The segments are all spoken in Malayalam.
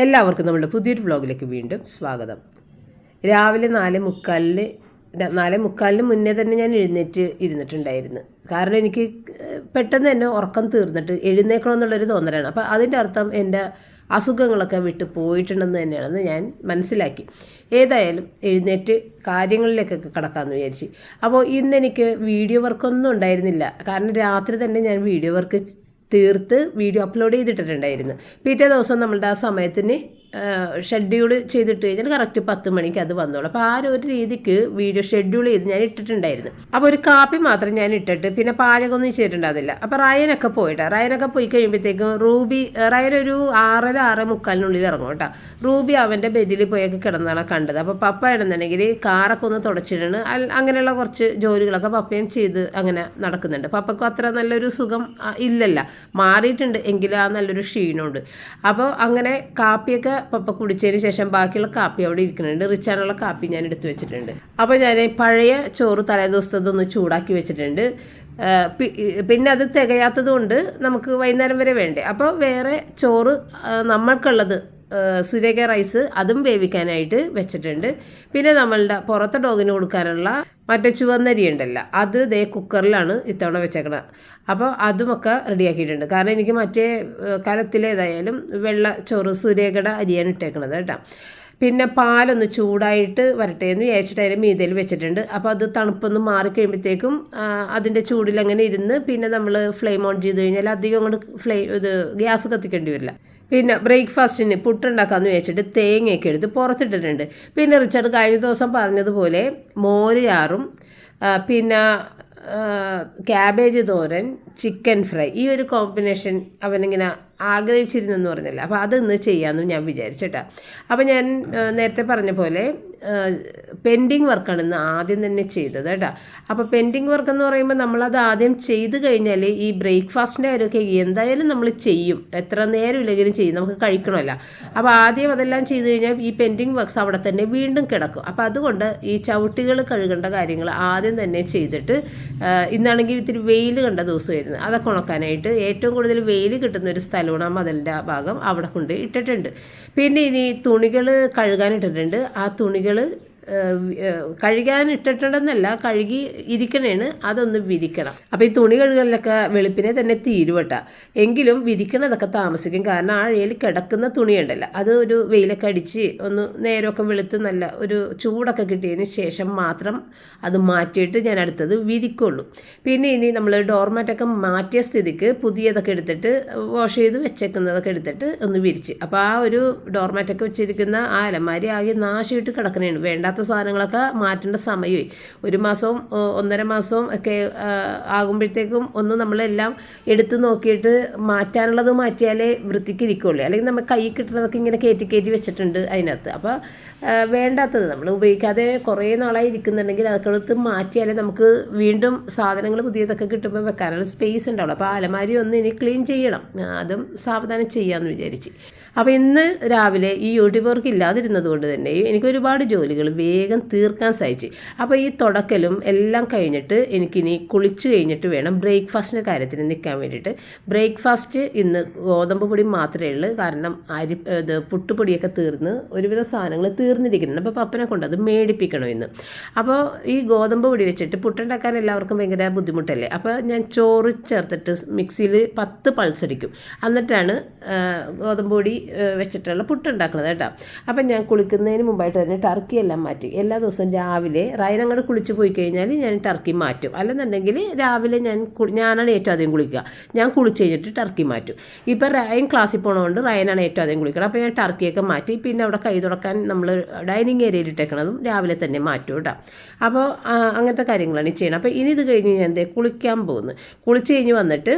എല്ലാവർക്കും നമ്മുടെ പുതിയൊരു വ്ളോഗിലേക്ക് വീണ്ടും സ്വാഗതം. രാവിലെ നാല് മുക്കാലിന് നാല് മുക്കാലിന് മുന്നേ തന്നെ ഞാൻ എഴുന്നേറ്റ് ഇരുന്നിട്ടുണ്ടായിരുന്നു. കാരണം എനിക്ക് പെട്ടെന്ന് തന്നെ ഉറക്കം തീർന്നിട്ട് എഴുന്നേക്കണമെന്നുള്ളൊരു തോന്നലാണ്. അപ്പോൾ അതിന്റെ അർത്ഥം എന്റെ അസുഖങ്ങളൊക്കെ വിട്ട് പോയിട്ടുണ്ടെന്ന് തന്നെയാണെന്ന് ഞാൻ മനസ്സിലാക്കി. ഏതായാലും എഴുന്നേറ്റ് കാര്യങ്ങളിലേക്കൊക്കെ കടക്കാമെന്ന് വിചാരിച്ച്. അപ്പോൾ ഇന്ന് എനിക്ക് വീഡിയോ വർക്കൊന്നും ഉണ്ടായിരുന്നില്ല. കാരണം രാത്രി തന്നെ ഞാൻ വീഡിയോ വർക്ക് തീർത്ത് വീഡിയോ അപ്ലോഡ് ചെയ്തിട്ടിട്ടുണ്ടായിരുന്നു. പിറ്റേ ദിവസം നമ്മളുടെ ആ സമയത്തിന് ഷെഡ്യൂൾ ചെയ്തിട്ട് കഴിഞ്ഞാൽ കറക്റ്റ് പത്ത് മണിക്ക് അത് വന്നോളൂ. അപ്പോൾ ആ ഒരു രീതിക്ക് വീഡിയോ ഷെഡ്യൂൾ ചെയ്ത് ഞാൻ ഇട്ടിട്ടുണ്ടായിരുന്നു. അപ്പോൾ ഒരു കാപ്പി മാത്രം ഞാൻ ഇട്ടിട്ട് പിന്നെ പാചകമൊന്നും ചെയ്തിട്ടുണ്ടാവില്ല അപ്പോൾ റയനൊക്കെ പോയിട്ടാ. റയനൊക്കെ പോയി കഴിയുമ്പോഴത്തേക്കും റൂബി റയൻ ഒരു ആറര ആറ് മുക്കാലിനുള്ളിൽ ഇറങ്ങും കേട്ടോ. റൂബി അവന്റെ ബെതിൽ പോയൊക്കെ കിടന്നാണ് കണ്ടത്. അപ്പോൾ പപ്പ ആണെന്നുണ്ടെങ്കിൽ കാറൊക്കെ ഒന്ന് തുടച്ചിടണ് അങ്ങനെയുള്ള കുറച്ച് ജോലികളൊക്കെ പപ്പയും ചെയ്ത് അങ്ങനെ നടക്കുന്നുണ്ട്. പപ്പക്കും അത്ര നല്ലൊരു സുഖം ഇല്ലല്ല. മാറിയിട്ടുണ്ട്. എങ്കിലും ആ നല്ലൊരു ക്ഷീണമുണ്ട്. അപ്പോൾ അങ്ങനെ കാപ്പിയൊക്കെ പപ്പ കുടിച്ചതിന് ശേഷം ബാക്കിയുള്ള കാപ്പി അവിടെ ഇരിക്കുന്നുണ്ട്. റിച്ചാനുള്ള കാപ്പി ഞാൻ എടുത്തു വെച്ചിട്ടുണ്ട്. അപ്പോൾ ഞാൻ പഴയ ചോറ് തലേദിവസത്തതൊന്ന് ചൂടാക്കി വെച്ചിട്ടുണ്ട്. പിന്നെ അത് തികയാത്തത് കൊണ്ട് നമുക്ക് വൈകുന്നേരം വരെ വേണ്ടേ? അപ്പോൾ വേറെ ചോറ് നമ്മൾക്കുള്ളത് സുരേഖ റൈസ് അതും വേവിക്കാനായിട്ട് വെച്ചിട്ടുണ്ട്. പിന്നെ നമ്മളുടെ പുറത്തെ ഡോഗിന് കൊടുക്കാനുള്ള മറ്റേ ചുവന്നരി ഉണ്ടല്ലോ അത് ദേ കുക്കറിലാണ് ഇത്തവണ വെച്ചേക്കണത് അപ്പോൾ അതുമൊക്കെ റെഡിയാക്കിയിട്ടുണ്ട്. കാരണം എനിക്ക് മറ്റേ കലത്തിലേതായാലും വെള്ള ചോറ് സുരേഖയുടെ അരിയാണ് ഇട്ടേക്കണത് കേട്ടോ. പിന്നെ പാലൊന്ന് ചൂടായിട്ട് വരട്ടെ എന്ന് വിചാരിച്ചിട്ട് അതിന്റെ മീതയിൽ വെച്ചിട്ടുണ്ട്. അപ്പോൾ അത് തണുപ്പൊന്ന് മാറിക്കഴിയുമ്പോഴത്തേക്കും അതിന്റെ ചൂടിൽ അങ്ങനെ ഇരുന്ന് പിന്നെ നമ്മൾ ഫ്ലെയിം ഓൺ ചെയ്ത് കഴിഞ്ഞാൽ അധികം അങ്ങോട്ട് ഫ്ലെയിം ഇത് ഗ്യാസ് കത്തിക്കേണ്ടി വരില്ല. പിന്നെ ബ്രേക്ക്ഫാസ്റ്റിന് പുട്ടുണ്ടാക്കാമെന്ന് വെച്ചിട്ട് തേങ്ങയൊക്കെ എടുത്ത് പുറത്തിട്ടിട്ടുണ്ട്. പിന്നെ റിച്ചാർഡ് കഴിഞ്ഞ ദിവസം പറഞ്ഞതുപോലെ മോര് ചാറും പിന്നെ ക്യാബേജ് തോരൻ ചിക്കൻ ഫ്രൈ. ഈ ഒരു കോമ്പിനേഷൻ അവനിങ്ങനെ ആഗ്രഹിച്ചിരുന്നെന്ന് പറഞ്ഞില്ല. അപ്പോൾ അതൊന്ന് ചെയ്യാമെന്ന് ഞാൻ വിചാരിച്ചിട്ടാ അപ്പോൾ ഞാൻ നേരത്തെ പറഞ്ഞ പോലെ പെൻഡിങ് വർക്കാണ് ഇന്ന് ആദ്യം തന്നെ ചെയ്തത് കേട്ടോ. അപ്പോൾ പെൻഡിങ് വർക്ക് എന്ന് പറയുമ്പോൾ നമ്മളത് ആദ്യം ചെയ്ത് കഴിഞ്ഞാൽ ഈ ബ്രേക്ക്ഫാസ്റ്റിന്റെ കാര്യമൊക്കെ എന്തായാലും നമ്മൾ ചെയ്യും. എത്ര നേരം ഇല്ലെങ്കിലും ചെയ്യും. നമുക്ക് കഴിക്കണമല്ല. അപ്പോൾ ആദ്യം അതെല്ലാം ചെയ്ത് കഴിഞ്ഞാൽ ഈ പെൻഡിങ് വർക്ക്സ് അവിടെ തന്നെ വീണ്ടും കിടക്കും. അപ്പോൾ അതുകൊണ്ട് ഈ ചവിട്ടികൾ കഴുകേണ്ട കാര്യങ്ങൾ ആദ്യം തന്നെ ചെയ്തിട്ട് ഇന്നാണെങ്കിൽ ഇത്തിരി വെയിൽ കണ്ട ദിവസമായിരുന്നു. അതൊക്കെ ഉണക്കാനായിട്ട് ഏറ്റവും കൂടുതൽ വെയിൽ കിട്ടുന്ന ഒരു ആ മതിലിന്റെ ആ ഭാഗം അവിടെ കൊണ്ട് ഇട്ടിട്ടുണ്ട്. പിന്നെ ഇനി തുണികൾ കഴുകാൻ ഇട്ടിട്ടുണ്ട്. ആ തുണികൾ കഴുകാൻ ഇട്ടിട്ടുണ്ടെന്നല്ല കഴുകി ഇരിക്കണേണ് അതൊന്ന് വിരിക്കണം. അപ്പോൾ ഈ തുണി കഴുകലിലൊക്കെ വെളുപ്പിനെ തന്നെ തീരുവട്ട. എങ്കിലും വിരിക്കണതൊക്കെ താമസിക്കും. കാരണം ആ കിടക്കുന്ന തുണിയുണ്ടല്ലോ അത് ഒരു വെയിലൊക്കെ അടിച്ച് ഒന്ന് നേരമൊക്കെ വെളുത്ത് നല്ല ഒരു ചൂടൊക്കെ കിട്ടിയതിന് ശേഷം മാത്രം അത് മാറ്റിയിട്ട് ഞാൻ അടുത്തത് വിരിക്കുള്ളൂ. പിന്നെ ഇനി നമ്മൾ ഡോർമാറ്റൊക്കെ മാറ്റിയ സ്ഥിതിക്ക് പുതിയതൊക്കെ എടുത്തിട്ട് വാഷ് ചെയ്ത് വെച്ചേക്കുന്നതൊക്കെ എടുത്തിട്ട് ഒന്ന് വിരിച്ച്. അപ്പോൾ ആ ഒരു ഡോർമാറ്റൊക്കെ വെച്ചിരിക്കുന്ന ആ അലമാരി ആകെ നാശമായിട്ട് കിടക്കണേണ്. വേണ്ടാത്ത സാധനങ്ങളൊക്കെ മാറ്റേണ്ട സമയമായി. ഒരു മാസവും ഒന്നര മാസവും ഒക്കെ ആകുമ്പോഴത്തേക്കും ഒന്ന് നമ്മളെല്ലാം എടുത്തു നോക്കിയിട്ട് മാറ്റാനുള്ളത് മാറ്റിയാലേ വൃത്തിക്ക് ഇരിക്കുള്ളൂ. അല്ലെങ്കിൽ നമ്മൾ കൈ കിട്ടുന്നതൊക്കെ ഇങ്ങനെ കയറ്റി കയറ്റി വെച്ചിട്ടുണ്ട് അതിനകത്ത്. അപ്പോൾ വേണ്ടാത്തത് നമ്മൾ ഉപയോഗിക്കാതെ കുറേ നാളായി ഇരിക്കുന്നുണ്ടെങ്കിൽ അതൊക്കെ എടുത്ത് മാറ്റിയാലേ നമുക്ക് വീണ്ടും സാധനങ്ങൾ പുതിയതൊക്കെ കിട്ടുമ്പോൾ വെക്കാനുള്ള സ്പേസ് ഉണ്ടാവുള്ളൂ. അപ്പോൾ അലമാരി ഒന്ന് ഇനി ക്ലീൻ ചെയ്യണം. അതും സാവധാനം ചെയ്യാമെന്ന് വിചാരിച്ച്. അപ്പോൾ ഇന്ന് രാവിലെ ഈ യൂട്യൂബ് വർക്ക് ഇല്ലാതിരുന്നത് കൊണ്ട് തന്നെ എനിക്ക് ഒരുപാട് ജോലികൾ വേഗം തീർക്കാൻ സാധിച്ചു. അപ്പോൾ ഈ തുടക്കലും എല്ലാം കഴിഞ്ഞിട്ട് എനിക്കിനി കുളിച്ച് കഴിഞ്ഞിട്ട് വേണം ബ്രേക്ക്ഫാസ്റ്റിന്റെ കാര്യത്തിന് നിൽക്കാൻ വേണ്ടിയിട്ട്. ബ്രേക്ക്ഫാസ്റ്റ് ഇന്ന് ഗോതമ്പ് പൊടി മാത്രമേ ഉള്ളൂ. കാരണം അരി ഇത് പുട്ടുപൊടിയൊക്കെ തീർന്ന് ഒരുവിധ സാധനങ്ങൾ തീർന്നിരിക്കുന്നുണ്ട്. അപ്പോൾ പപ്പനെ കൊണ്ട് അത് മേടിപ്പിക്കണം ഇന്ന്. അപ്പോൾ ഈ ഗോതമ്പ് പൊടി വെച്ചിട്ട് പുട്ടുണ്ടാക്കാൻ എല്ലാവർക്കും ഭയങ്കര ബുദ്ധിമുട്ടല്ലേ? അപ്പോൾ ഞാൻ ചോറ് ചേർത്തിട്ട് മിക്സിയിൽ പത്ത് പൾസടിക്കും എന്നിട്ടാണ് ഗോതമ്പ് പൊടി വെച്ചിട്ടുള്ള പുട്ടുണ്ടാക്കുന്നത് കേട്ടോ. അപ്പം ഞാൻ കുളിക്കുന്നതിന് മുമ്പായിട്ട് തന്നെ ടർക്കി എല്ലാം മാറ്റി. എല്ലാ ദിവസവും രാവിലെ റൈനങ്ങോട് കുളിച്ച് പോയി കഴിഞ്ഞാൽ ഞാൻ ടർക്കി മാറ്റും. അല്ലെന്നുണ്ടെങ്കിൽ രാവിലെ ഞാൻ ഞാനാണ് ഏറ്റവും ആദ്യം കുളിക്കുക. ഞാൻ കുളിച്ച് കഴിഞ്ഞിട്ട് ടർക്കി മാറ്റും. ഇപ്പം റയൻ ക്ലാസ്സിൽ പോണതുകൊണ്ട് റയനാണ് ഏറ്റവും ആദ്യം കുളിക്കണം അപ്പോൾ ഞാൻ ടർക്കിയൊക്കെ മാറ്റി പിന്നെ അവിടെ കൈ തുടക്കാൻ നമ്മൾ ഡൈനിങ് ഏരിയയിൽ ഇട്ടേക്കണതും രാവിലെ തന്നെ മാറ്റും കേട്ടോ. അപ്പോൾ അങ്ങനത്തെ കാര്യങ്ങളാണ് ചെയ്യണം അപ്പോൾ ഇനി ഇത് കഴിഞ്ഞ് ഞാൻ എന്തേ കുളിക്കാൻ പോകുന്നു. കുളിച്ച് കഴിഞ്ഞ് വന്നിട്ട്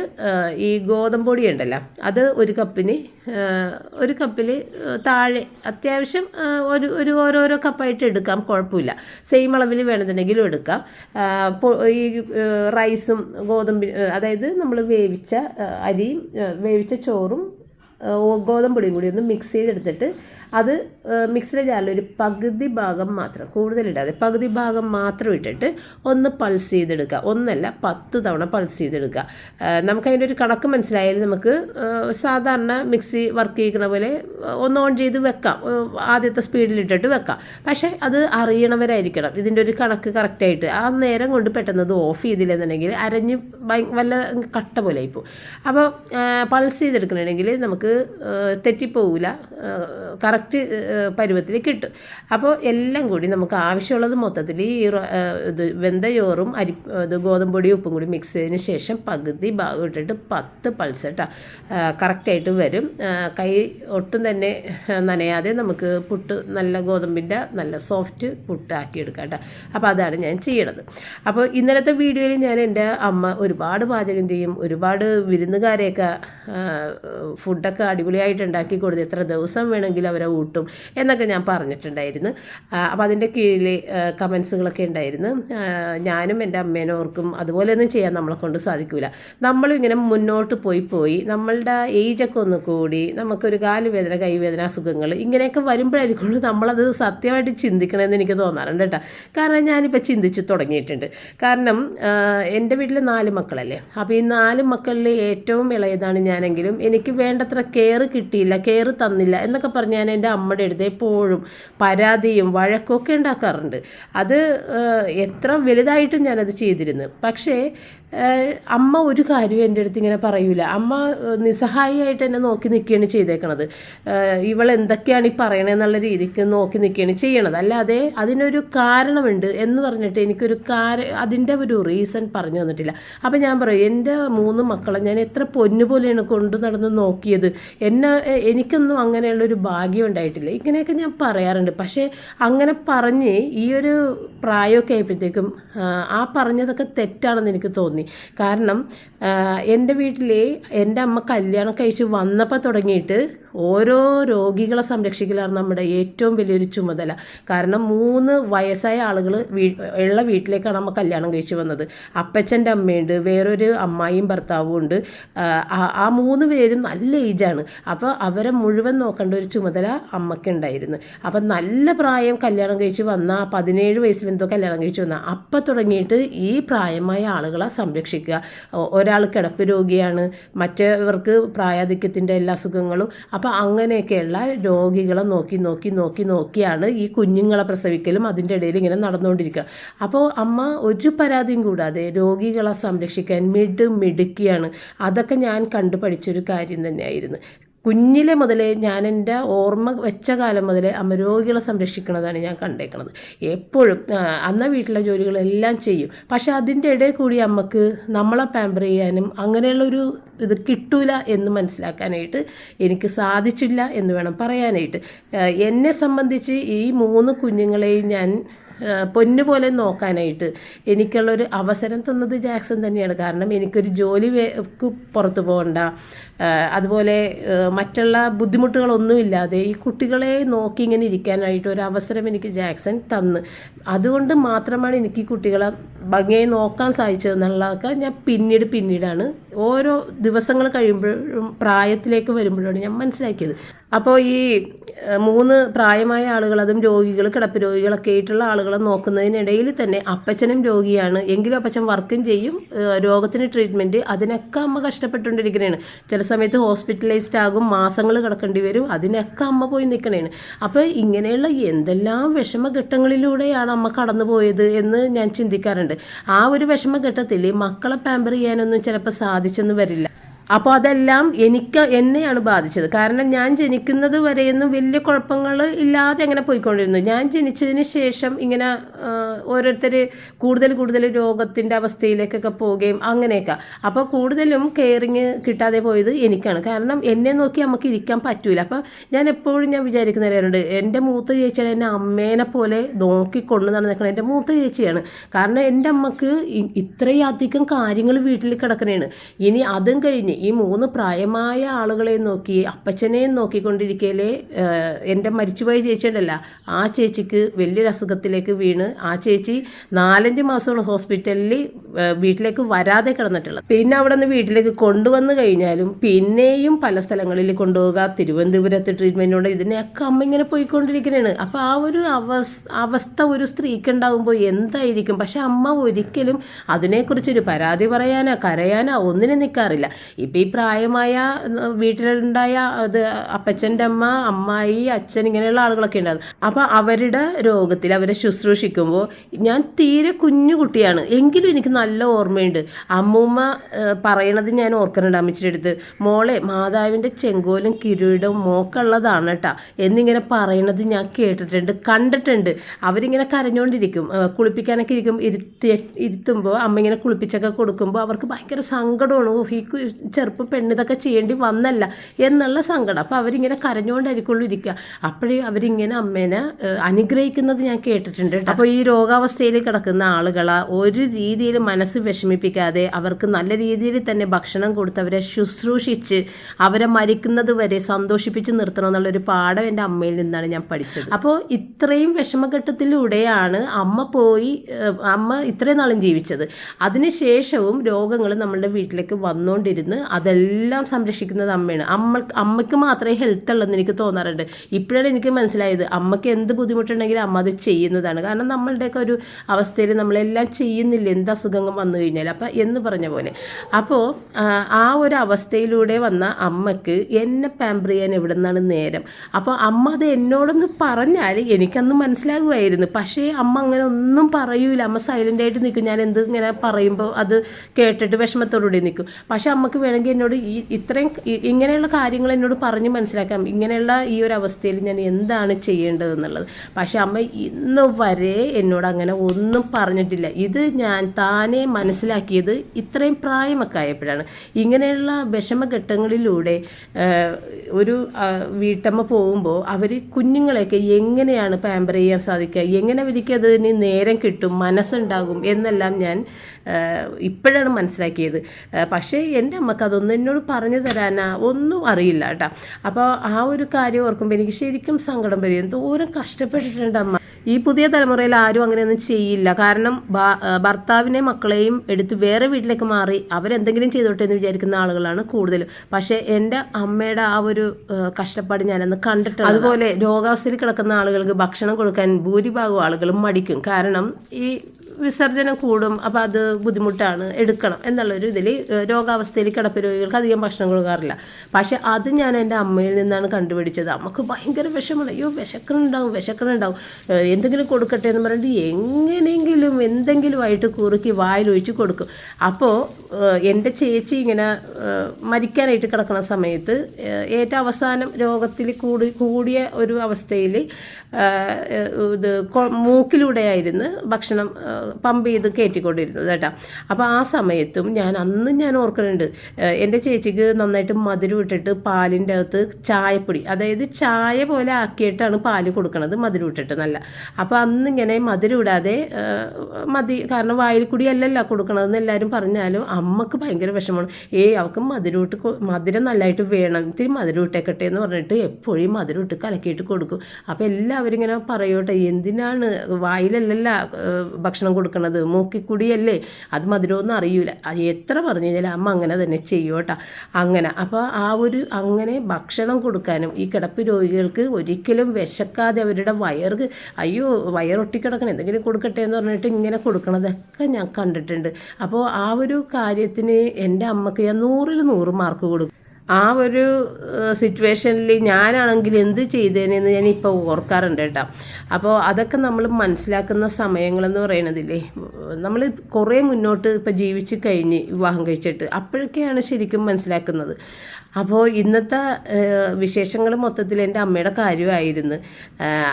ഈ ഗോതമ്പൊടി ഉണ്ടല്ലോ അത് ഒരു കപ്പിന് ഒരു കപ്പിൽ താഴെ. അത്യാവശ്യം ഒരു ഒരു ഓരോരോ കപ്പായിട്ട് എടുക്കാം കുഴപ്പമില്ല. സെയിം അളവിൽ വേണമെന്നുണ്ടെങ്കിലും എടുക്കാം. ഈ റൈസും ഗോതമ്പ് അതായത് നമ്മൾ വേവിച്ച അരിയും വേവിച്ച ചോറും ഗോതമ്പൊടിയും കൂടി ഒന്ന് മിക്സ് ചെയ്തെടുത്തിട്ട് അത് മിക്സിയുടെ ജാറിൽ ഒരു പകുതി ഭാഗം മാത്രം കൂടുതലിടാതെ പകുതി ഭാഗം മാത്രം ഇട്ടിട്ട് ഒന്ന് പൾസ് ചെയ്തെടുക്കുക. ഒന്നല്ല പത്ത് തവണ പൾസ് ചെയ്തെടുക്കുക. നമുക്കതിന്റെ ഒരു കണക്ക് മനസ്സിലായാലും നമുക്ക് സാധാരണ മിക്സി വർക്ക് ചെയ്യുന്ന പോലെ ഒന്ന് ഓൺ ചെയ്ത് വെക്കാം. ആദ്യത്തെ സ്പീഡിലിട്ടിട്ട് വെക്കാം. പക്ഷേ അത് അറിയണവരായിരിക്കണം. ഇതിന്റെ ഒരു കണക്ക് കറക്റ്റായിട്ട് ആ നേരം കൊണ്ട് പെട്ടെന്ന് അത് ഓഫ് ചെയ്തില്ലെന്നുണ്ടെങ്കിൽ അരഞ്ഞ് വല്ല കട്ട പോലെ ആയിപ്പോൾ അപ്പോൾ പൾസ് ചെയ്തെടുക്കണമെങ്കിൽ നമുക്ക് ആ, തെറ്റിപ്പോവില്ല കറക്റ്റ് പരുവത്തിൽ കിട്ടും. അപ്പോൾ എല്ലാം കൂടി നമുക്ക് ആവശ്യമുള്ളത് മൊത്തത്തിൽ ഈ ഇത് വെന്ത ചോറും അരി ഇത് ഗോതമ്പൊടിയും ഉപ്പും കൂടി മിക്സ് ചെയ്തതിന് ശേഷം പകുതി ഭാഗം ഇട്ടിട്ട് പത്ത് പൾസ് കേട്ടോ കറക്റ്റായിട്ട് വരും. കൈ ഒട്ടും തന്നെ നനയാതെ നമുക്ക് പുട്ട് നല്ല ഗോതമ്പിന്റെ നല്ല സോഫ്റ്റ് പുട്ടാക്കി എടുക്കാം കേട്ടോ അപ്പോൾ അതാണ് ഞാൻ ചെയ്യണത്. അപ്പോൾ ഇന്നലത്തെ വീഡിയോയിൽ ഞാൻ എന്റെ അമ്മ ഒരുപാട് പാചകം ചെയ്യും ഒരുപാട് വിരുന്നുകാരെയൊക്കെ ആ, ഫുഡൊക്കെ അടിപൊളിയായിട്ട് ഉണ്ടാക്കി കൊടുത്ത് എത്ര ദിവസം വേണമെങ്കിലും അവരെ ഊട്ടും എന്നൊക്കെ ഞാൻ പറഞ്ഞിട്ടുണ്ടായിരുന്നു. അപ്പോൾ അതിന്റെ കീഴിൽ കമൻസുകളൊക്കെ ഉണ്ടായിരുന്നു. ഞാനും എന്റെ അമ്മേനെ ഓർക്കും അതുപോലെയൊന്നും ചെയ്യാൻ നമ്മളെ കൊണ്ട് സാധിക്കില്ല നമ്മളും ഇങ്ങനെ മുന്നോട്ട് പോയി പോയി നമ്മളുടെ ഏജൊക്കെ ഒന്ന് കൂടി നമുക്കൊരു കാലുവേദന കൈവേദന അസുഖങ്ങൾ ഇങ്ങനെയൊക്കെ വരുമ്പോഴായിരിക്കും നമ്മളത് സത്യമായിട്ട് ചിന്തിക്കണമെന്ന് എനിക്ക് തോന്നാറുണ്ട് കേട്ടോ. കാരണം ഞാനിപ്പോൾ ചിന്തിച്ച് തുടങ്ങിയിട്ടുണ്ട്. കാരണം എന്റെ വീട്ടിൽ നാല് മക്കളല്ലേ? അപ്പോൾ ഈ നാല് മക്കളിൽ ഏറ്റവും ഇളയതാണ് ഞാനെങ്കിലും എനിക്ക് വേണ്ടത്ര കെയർ കിട്ടിയില്ല കെയർ തന്നില്ല എന്നൊക്കെ പറഞ്ഞ് ഞാൻ എന്റെ അമ്മയുടെ അടുത്ത് എപ്പോഴും പരാതിയും വഴക്കൊക്കെ ഉണ്ടാക്കാറുണ്ട്. അത് എത്ര വലുതായിട്ടും ഞാനത് ചെയ്തിരുന്നു. പക്ഷേ അമ്മ ഒരു കാര്യവും എന്റെ അടുത്ത് ഇങ്ങനെ പറയൂല. അമ്മ നിസ്സഹായിയായിട്ട് എന്നെ നോക്കി നിൽക്കുകയാണ് ചെയ്തേക്കണത്. ഇവൾ എന്തൊക്കെയാണ് ഈ പറയണതെന്നുള്ള രീതിക്ക് നോക്കി നിൽക്കുകയാണ് ചെയ്യണത്. അല്ലാതെ അതിനൊരു കാരണമുണ്ട് എന്ന് പറഞ്ഞിട്ട് എനിക്കൊരു കാര അതിന്റെ ഒരു റീസൺ പറഞ്ഞു തന്നിട്ടില്ല. അപ്പം ഞാൻ പറയും എന്റെ മൂന്ന് മക്കളെ ഞാൻ എത്ര പൊന്നു പോലെയാണ് കൊണ്ടു നടന്ന് നോക്കിയത്. എന്നെ എനിക്കൊന്നും അങ്ങനെയുള്ളൊരു ഭാഗ്യം ഉണ്ടായിട്ടില്ല. ഇങ്ങനെയൊക്കെ ഞാൻ പറയാറുണ്ട്. പക്ഷേ അങ്ങനെ പറഞ്ഞ് ഈ ഒരു പ്രായമൊക്കെ ആയപ്പോഴത്തേക്കും ആ പറഞ്ഞതൊക്കെ തെറ്റാണെന്ന് എനിക്ക് തോന്നി. കാരണം എന്റെ വീട്ടിൽ എന്റെ അമ്മ കല്യാണം കഴിച്ച് വന്നപ്പോൾ തുടങ്ങിയിട്ട് ഓരോ രോഗികളെ സംരക്ഷിക്കലാണ് നമ്മുടെ ഏറ്റവും വലിയൊരു ചുമതല. കാരണം മൂന്ന് വയസ്സായ ആളുകൾ വീ ഉള്ള വീട്ടിലേക്കാണ് നമ്മൾ കല്യാണം കഴിച്ച് വന്നത്. അപ്പച്ചന്റെ അമ്മയുണ്ട് വേറൊരു അമ്മായിയും ഭർത്താവും ഉണ്ട്. ആ, മൂന്ന് പേരും നല്ല ഏജാണ്. അപ്പോൾ അവരെ മുഴുവൻ നോക്കേണ്ട ഒരു ചുമതല അമ്മയ്ക്കുണ്ടായിരുന്നു. അപ്പം നല്ല പ്രായം കല്യാണം കഴിച്ച് വന്ന പതിനേഴ് വയസ്സിലെന്തോ കല്യാണം കഴിച്ച് വന്ന അപ്പം തുടങ്ങിയിട്ട് ഈ പ്രായമായ ആളുകളെ സംരക്ഷിക്കുക. ഒരാൾ കിടപ്പ് രോഗിയാണ് മറ്റവർക്ക് പ്രായാധിക്യത്തിന്റെ എല്ലാ അസുഖങ്ങളും. അപ്പോൾ അങ്ങനെയൊക്കെയുള്ള രോഗികളെ നോക്കി നോക്കി നോക്കി നോക്കിയാണ് ഈ കുഞ്ഞുങ്ങളെ പ്രസവിക്കലും അതിന്റെ ഇടയിൽ ഇങ്ങനെ നടന്നുകൊണ്ടിരിക്കുക. അപ്പോൾ അമ്മ ഒരു പരാതിയും കൂടാതെ രോഗികളെ സംരക്ഷിക്കാൻ മിഡ് മിടുക്കിയാണ്. അതൊക്കെ ഞാൻ കണ്ടു പഠിച്ചൊരു കാര്യം തന്നെയായിരുന്നു. കുഞ്ഞിലെ മുതലേ ഞാൻ എന്റെ ഓർമ്മ വെച്ച കാലം മുതലേ അമ്മ രോഗികളെ സംരക്ഷിക്കുന്നതാണ് ഞാൻ കണ്ടേക്കുന്നത് എപ്പോഴും അന്ന വീട്ടിലെ ജോലികളെല്ലാം ചെയ്യും. പക്ഷെ അതിന്റെ ഇടയിൽ കൂടി അമ്മയ്ക്ക് നമ്മളെ പാമ്പർ ചെയ്യാനും അങ്ങനെയുള്ളൊരു ഇത് കിട്ടൂല എന്ന് മനസ്സിലാക്കാനായിട്ട് എനിക്ക് സാധിച്ചില്ല എന്ന് വേണം പറയാനായിട്ട്. എന്നെ സംബന്ധിച്ച് ഈ മൂന്ന് കുഞ്ഞുങ്ങളെയും ഞാൻ ആ, പൊന്നുപോലെ നോക്കാനായിട്ട് എനിക്കുള്ളൊരു അവസരം തന്നത് ജാക്സൺ തന്നെയാണ്. കാരണം എനിക്കൊരു ജോലി പുറത്ത് പോകണ്ട. അതുപോലെ മറ്റുള്ള ബുദ്ധിമുട്ടുകളൊന്നുമില്ലാതെ ഈ കുട്ടികളെ നോക്കി ഇങ്ങനെ ഇരിക്കാനായിട്ട് ഒരു അവസരം എനിക്ക് ജാക്സൺ തന്ന്. അതുകൊണ്ട് മാത്രമാണ് എനിക്ക് ഈ കുട്ടികളെ ഭംഗിയായി നോക്കാൻ സാധിച്ചതെന്നുള്ളതൊക്കെ ഞാൻ പിന്നീട് പിന്നീടാണ് ഓരോ ദിവസങ്ങൾ കഴിയുമ്പോഴും പ്രായത്തിലേക്ക് വരുമ്പോഴാണ് ഞാൻ മനസ്സിലാക്കിയത്. അപ്പോൾ ഈ മൂന്ന് പ്രായമായ ആളുകൾ അതും രോഗികൾ കിടപ്പ് രോഗികളൊക്കെ ആയിട്ടുള്ള ആളുകളെ നോക്കുന്നതിനിടയിൽ തന്നെ അപ്പച്ചനും രോഗിയാണ്. എങ്കിലും അപ്പച്ചൻ വർക്കും ചെയ്യും. രോഗത്തിന് ട്രീറ്റ്മെന്റ് അതിനൊക്കെ അമ്മ കഷ്ടപ്പെട്ടുകൊണ്ടിരിക്കുന്നതാണ് ചില സമയത്ത് ഹോസ്പിറ്റലൈസ്ഡ് ആകും മാസങ്ങൾ കിടക്കേണ്ടി വരും. അതിനൊക്കെ അമ്മ പോയി നിൽക്കണേണ് അപ്പോൾ ഇങ്ങനെയുള്ള എന്തെല്ലാം വിഷമഘട്ടങ്ങളിലൂടെയാണ് അമ്മ കടന്നു പോയത് എന്ന് ഞാൻ ചിന്തിക്കാറുണ്ട്. ആ ഒരു വിഷമഘട്ടത്തിൽ മക്കളെ പാമ്പർ ചെയ്യാനൊന്നും ചിലപ്പോൾ സാധിച്ചെന്ന് വരില്ല. അപ്പോൾ അതെല്ലാം എനിക്ക് എന്നെയാണ് ബാധിച്ചത്. കാരണം ഞാൻ ജനിക്കുന്നത് വരെയൊന്നും വലിയ കുഴപ്പങ്ങൾ ഇല്ലാതെ അങ്ങനെ പോയിക്കൊണ്ടിരുന്നു. ഞാൻ ജനിച്ചതിന് ശേഷം ഇങ്ങനെ ഓരോരുത്തർ കൂടുതൽ കൂടുതൽ രോഗത്തിന്റെ അവസ്ഥയിലേക്കൊക്കെ പോവുകയും അങ്ങനെയൊക്കെ. അപ്പോൾ കൂടുതലും കെയറിങ് കിട്ടാതെ പോയത് എനിക്കാണ്. കാരണം എന്നെ നോക്കി നമുക്ക് ഇരിക്കാൻ പറ്റൂല. അപ്പോൾ ഞാൻ എപ്പോഴും ഞാൻ വിചാരിക്കുന്ന കാര്യമുണ്ട്. എന്റെ മൂത്ത ചേച്ചിയാണ് എന്നെ അമ്മേനെ പോലെ നോക്കിക്കൊണ്ട് കൊണ്ടു നടന്നിരിക്കണം എന്റെ മൂത്ത ചേച്ചിയാണ്. കാരണം എന്റെ അമ്മയ്ക്ക് ഇത്രയധികം കാര്യങ്ങൾ വീട്ടിൽ കിടക്കണേണ്. ഇനി അതും കഴിഞ്ഞ് ഈ മൂന്ന് പ്രായമായ ആളുകളെ നോക്കി അപ്പച്ചനെയും നോക്കിക്കൊണ്ടിരിക്കലേ എന്റെ മരിച്ചുപോയ ചേച്ചി ഉണ്ടല്ല ആ ചേച്ചിക്ക് വലിയൊരു അസുഖത്തിലേക്ക് വീണ് ആ ചേച്ചി നാലഞ്ച് മാസമാണ് ഹോസ്പിറ്റലിൽ വീട്ടിലേക്ക് വരാതെ കിടന്നിട്ടുള്ളത്. പിന്നെ അവിടെ നിന്ന് വീട്ടിലേക്ക് കൊണ്ടുവന്ന് കഴിഞ്ഞാലും പിന്നെയും പല സ്ഥലങ്ങളിൽ കൊണ്ടുപോകുക തിരുവനന്തപുരത്ത് ട്രീറ്റ്മെന്റിനോട് ഇതിനെയൊക്കെ അമ്മ ഇങ്ങനെ പോയിക്കൊണ്ടിരിക്കുന്നതാണ് അപ്പോൾ ആ ഒരു അവസ് അവസ്ഥ ഒരു സ്ത്രീക്ക് ഉണ്ടാകുമ്പോൾ എന്തായിരിക്കും? പക്ഷെ അമ്മ ഒരിക്കലും അതിനെക്കുറിച്ചൊരു പരാതി പറയാനോ കരയാനോ ഒന്നിനും നിൽക്കാറില്ല ഇപ്പം ഈ പ്രായമായ വീട്ടിലുണ്ടായ അത് അപ്പച്ചന്റെ അമ്മ അമ്മായി അച്ഛൻ ഇങ്ങനെയുള്ള ആളുകളൊക്കെ ഉണ്ടാകും അപ്പോൾ അവരുടെ രോഗത്തിൽ അവരെ ശുശ്രൂഷിക്കുമ്പോൾ ഞാൻ തീരെ കുഞ്ഞു കുട്ടിയാണ്. എങ്കിലും എനിക്ക് നല്ല ഓർമ്മയുണ്ട്. അമ്മൂമ്മ പറയണത് ഞാൻ ഓർക്കുന്നുണ്ട് അമ്മച്ചിയുടെ അടുത്ത്. മോളെ മാതാവിന്റെ ചെങ്കോലും കിരീടവും മോക്കുള്ളതാണ് കേട്ടാ എന്നിങ്ങനെ പറയണത് ഞാൻ കേട്ടിട്ടുണ്ട് കണ്ടിട്ടുണ്ട്. അവരിങ്ങനെ കരഞ്ഞുകൊണ്ടിരിക്കും കുളിപ്പിക്കാനൊക്കെ ഇരിക്കും. ഇരുത്തി ഇരുത്തുമ്പോൾ അമ്മ ഇങ്ങനെ കുളിപ്പിച്ചൊക്കെ കൊടുക്കുമ്പോൾ അവർക്ക് ഭയങ്കര സങ്കടമാണ്. ഈ ചെറുപ്പം പെണ്ണിതൊക്കെ ചെയ്യേണ്ടി വന്നല്ല എന്നുള്ള സങ്കടം. അപ്പോൾ അവരിങ്ങനെ കരഞ്ഞുകൊണ്ടായിരിക്കുള്ളൂ ഇരിക്കുക അപ്പോഴേ അവരിങ്ങനെ അമ്മേനെ അനുഗ്രഹിക്കുന്നത് ഞാൻ കേട്ടിട്ടുണ്ട് അപ്പോൾ ഈ രോഗാവസ്ഥയിൽ കിടക്കുന്ന ആളുകളെ ഒരു രീതിയിൽ മനസ്സ് വിഷമിപ്പിക്കാതെ അവർക്ക് നല്ല രീതിയിൽ തന്നെ ഭക്ഷണം കൊടുത്ത് അവരെ ശുശ്രൂഷിച്ച് അവരെ മരിക്കുന്നത് വരെ സന്തോഷിപ്പിച്ച് നിർത്തണം എന്നുള്ളൊരു പാഠം എന്റെ അമ്മയിൽ നിന്നാണ് ഞാൻ പഠിച്ചത്. അപ്പോൾ ഇത്രയും വിഷമഘട്ടത്തിലൂടെയാണ് അമ്മ പോയി അമ്മ ഇത്രയും നാളും ജീവിച്ചത്. അതിനുശേഷവും രോഗങ്ങൾ നമ്മളുടെ വീട്ടിലേക്ക് വന്നുകൊണ്ടിരുന്ന് അതെല്ലാം സംരക്ഷിക്കുന്നത് അമ്മയാണ്. അമ്മ അമ്മയ്ക്ക് മാത്രമേ ഹെൽത്ത് ഉള്ളെന്ന് എനിക്ക് തോന്നാറുണ്ട്. ഇപ്പോഴാണ് എനിക്ക് മനസ്സിലായത് അമ്മയ്ക്ക് എന്ത് ബുദ്ധിമുട്ടുണ്ടെങ്കിലും അമ്മ അത് ചെയ്യുന്നതാണ്. കാരണം നമ്മളുടെയൊക്കെ ഒരു അവസ്ഥയിൽ നമ്മളെല്ലാം ചെയ്യുന്നില്ല. എന്ത് അസുഖങ്ങൾ വന്നു കഴിഞ്ഞാൽ അപ്പം എന്ന് പറഞ്ഞ പോലെ. അപ്പോൾ ആ ഒരു അവസ്ഥയിലൂടെ വന്ന അമ്മയ്ക്ക് എന്നെ പാമ്പർ ചെയ്യാൻ എവിടെ നിന്നാണ് നേരം? അപ്പോൾ അമ്മ അത് എന്നോടൊന്ന് പറഞ്ഞാൽ എനിക്കന്ന് മനസ്സിലാകുമായിരുന്നു. പക്ഷേ അമ്മ അങ്ങനെ ഒന്നും പറയൂല. അമ്മ സൈലന്റ് ആയിട്ട് നിൽക്കും. ഞാൻ എന്ത് ഇങ്ങനെ പറയുമ്പോൾ അത് കേട്ടിട്ട് വിഷമത്തോടുകൂടി നിൽക്കും. പക്ഷേ അമ്മയ്ക്ക് വേണമെങ്കിൽ എന്നോട് ഈ ഇത്രയും ഇങ്ങനെയുള്ള കാര്യങ്ങൾ എന്നോട് പറഞ്ഞ് മനസ്സിലാക്കാം ഇങ്ങനെയുള്ള ഈ ഒരു അവസ്ഥയിൽ ഞാൻ എന്താണ് ചെയ്യേണ്ടതെന്നുള്ളത്. പക്ഷേ അമ്മ ഇന്ന് വരെ എന്നോട് അങ്ങനെ ഒന്നും പറഞ്ഞിട്ടില്ല. ഇത് ഞാൻ താനെ മനസ്സിലാക്കിയത് ഇത്രയും പ്രായമൊക്കെ ആയപ്പോഴാണ്. ഇങ്ങനെയുള്ള വിഷമഘട്ടങ്ങളിലൂടെ ഒരു വീട്ടമ്മ പോകുമ്പോൾ അവർ കുഞ്ഞുങ്ങളെയൊക്കെ എങ്ങനെയാണ് പാമ്പർ ചെയ്യാൻ സാധിക്കുക? എങ്ങനെ അവർക്ക് അതിന് നേരം കിട്ടും? മനസ്സുണ്ടാകും? എന്നെല്ലാം ഞാൻ ഇപ്പോഴാണ് മനസ്സിലാക്കിയത്. പക്ഷേ എന്റെ അമ്മയ്ക്ക് അതൊന്നും എന്നോട് പറഞ്ഞു തരാനാ ഒന്നും അറിയില്ല കേട്ടോ. അപ്പോൾ ആ ഒരു കാര്യം ഓർക്കുമ്പോൾ എനിക്ക് ശരിക്കും സങ്കടം വരും. എന്തോരം കഷ്ടപ്പെട്ടിട്ടുണ്ട് അമ്മ. ഈ പുതിയ തലമുറയിൽ ആരും അങ്ങനെയൊന്നും ചെയ്യില്ല. കാരണം ഭർത്താവിനെ മക്കളെയും എടുത്ത് വേറെ വീട്ടിലേക്ക് മാറി അവരെന്തെങ്കിലും ചെയ്തോട്ടെ എന്ന് വിചാരിക്കുന്ന ആളുകളാണ് കൂടുതലും. പക്ഷേ എന്റെ അമ്മയുടെ ആ ഒരു കഷ്ടപ്പാട് ഞാനന്ന് കണ്ടിട്ടുണ്ട് അതുപോലെ രോഗാവസ്ഥയിൽ കിടക്കുന്ന ആളുകൾക്ക് ഭക്ഷണം കൊടുക്കാൻ ഭൂരിഭാഗം ആളുകളും മടിക്കും. കാരണം ഈ വിസർജനം കൂടും. അപ്പം അത് ബുദ്ധിമുട്ടാണ് എടുക്കണം എന്നുള്ളൊരു ഇതിൽ രോഗാവസ്ഥയിൽ കിടപ്പ് രോഗികൾക്ക് അധികം ഭക്ഷണം കൊടുക്കാറില്ല. പക്ഷേ അത് ഞാൻ എന്റെ അമ്മയിൽ നിന്നാണ് കണ്ടുപിടിച്ചത്. അമ്മയ്ക്ക് ഭയങ്കര വിഷമമാണ്. അയ്യോ വിശക്കണുണ്ടാവും വിശക്കണുണ്ടാവും എന്തെങ്കിലും കൊടുക്കട്ടെ എന്ന് പറഞ്ഞിട്ട് എങ്ങനെയെങ്കിലും എന്തെങ്കിലുമായിട്ട് കുറുക്കി വായിലൊഴിച്ച് കൊടുക്കും. അപ്പോൾ എന്റെ ചേച്ചി ഇങ്ങനെ മരിക്കാനായിട്ട് കിടക്കുന്ന സമയത്ത് ഏറ്റവും അവസാനം രോഗത്തിൽ കൂടി കൂടിയ ഒരു അവസ്ഥയിൽ ഇത് മൂക്കിലൂടെയായിരുന്നു ഭക്ഷണം പമ്പ് ചെയ്ത് കയറ്റിക്കൊണ്ടിരുന്നത് അപ്പോൾ ആ സമയത്തും ഞാൻ അന്ന് ഞാൻ ഓർക്കുന്നുണ്ട് എന്റെ ചേച്ചിക്ക് നന്നായിട്ട് മധുരം ഇട്ടിട്ട് പാലിന്റെ അകത്ത് ചായപ്പൊടി അതായത് ചായ പോലെ ആക്കിയിട്ടാണ് പാൽ കൊടുക്കുന്നത് മധുരം ഇട്ടിട്ട് നല്ല. അപ്പോൾ അന്ന് ഇങ്ങനെ മധുരം ഇടാതെ മതി കാരണം വായിൽ കൂടി അല്ലല്ല കൊടുക്കണതെന്ന് എല്ലാവരും പറഞ്ഞാലും അമ്മയ്ക്ക് ഭയങ്കര വിഷമമാണ്. ഏയ് അവൾക്ക് മധുരം ഇട്ട് മധുരം നല്ലതായിട്ട് വേണം ഇത്തിരി മധുരം ഇട്ടേക്കട്ടെ എന്ന് പറഞ്ഞിട്ട് എപ്പോഴും മധുരം ഇട്ട് കലക്കിയിട്ട് കൊടുക്കും. അപ്പോൾ എല്ലാവരും ഇങ്ങനെ പറയോട്ടെ എന്തിനാണ് വായിലല്ലല്ല ഭക്ഷണം കൊടുക്കണത്? മൂക്കിൽ കൂടിയല്ലേ അത് മധുരമൊന്നും അറിയൂല. അത് എത്ര പറഞ്ഞു കഴിഞ്ഞാൽ അമ്മ അങ്ങനെ തന്നെ ചെയ്യോട്ടാ. അങ്ങനെ. അപ്പോൾ ആ ഒരു അങ്ങനെ ഭക്ഷണം കൊടുക്കാനും ഈ കിടപ്പ് രോഗികൾക്ക് ഒരിക്കലും വിശക്കാതെ അവരുടെ വയറ് അയ്യോ വയറൊട്ടിക്കിടക്കണം. എന്തെങ്കിലും കൊടുക്കട്ടെ എന്ന് പറഞ്ഞിട്ട് ഇങ്ങനെ കൊടുക്കണതൊക്കെ ഞാൻ കണ്ടിട്ടുണ്ട്. അപ്പോൾ ആ ഒരു കാര്യത്തിന് എന്റെ അമ്മയ്ക്ക് ഞാൻ നൂറിൽ നൂറ് മാർക്ക് കൊടുക്കും. ആ ഒരു സിറ്റുവേഷനിൽ ഞാനാണെങ്കിൽ എന്ത് ചെയ്തേനെന്ന് ഞാൻ ഇപ്പോൾ ഓർക്കാറുണ്ട് കേട്ടോ. അപ്പോൾ അതൊക്കെ നമ്മൾ മനസ്സിലാക്കുന്ന സമയങ്ങളെന്ന് പറയണതില്ലേ? നമ്മൾ കുറേ മുന്നോട്ട് ഇപ്പോൾ ജീവിച്ച് കഴിഞ്ഞ് വിവാഹം കഴിച്ചിട്ട് അപ്പോഴൊക്കെയാണ് ശരിക്കും മനസ്സിലാക്കുന്നത്. അപ്പോൾ ഇന്നത്തെ വിശേഷങ്ങൾ മൊത്തത്തിൽ എന്റെ അമ്മയുടെ കാര്യമായിരുന്നു.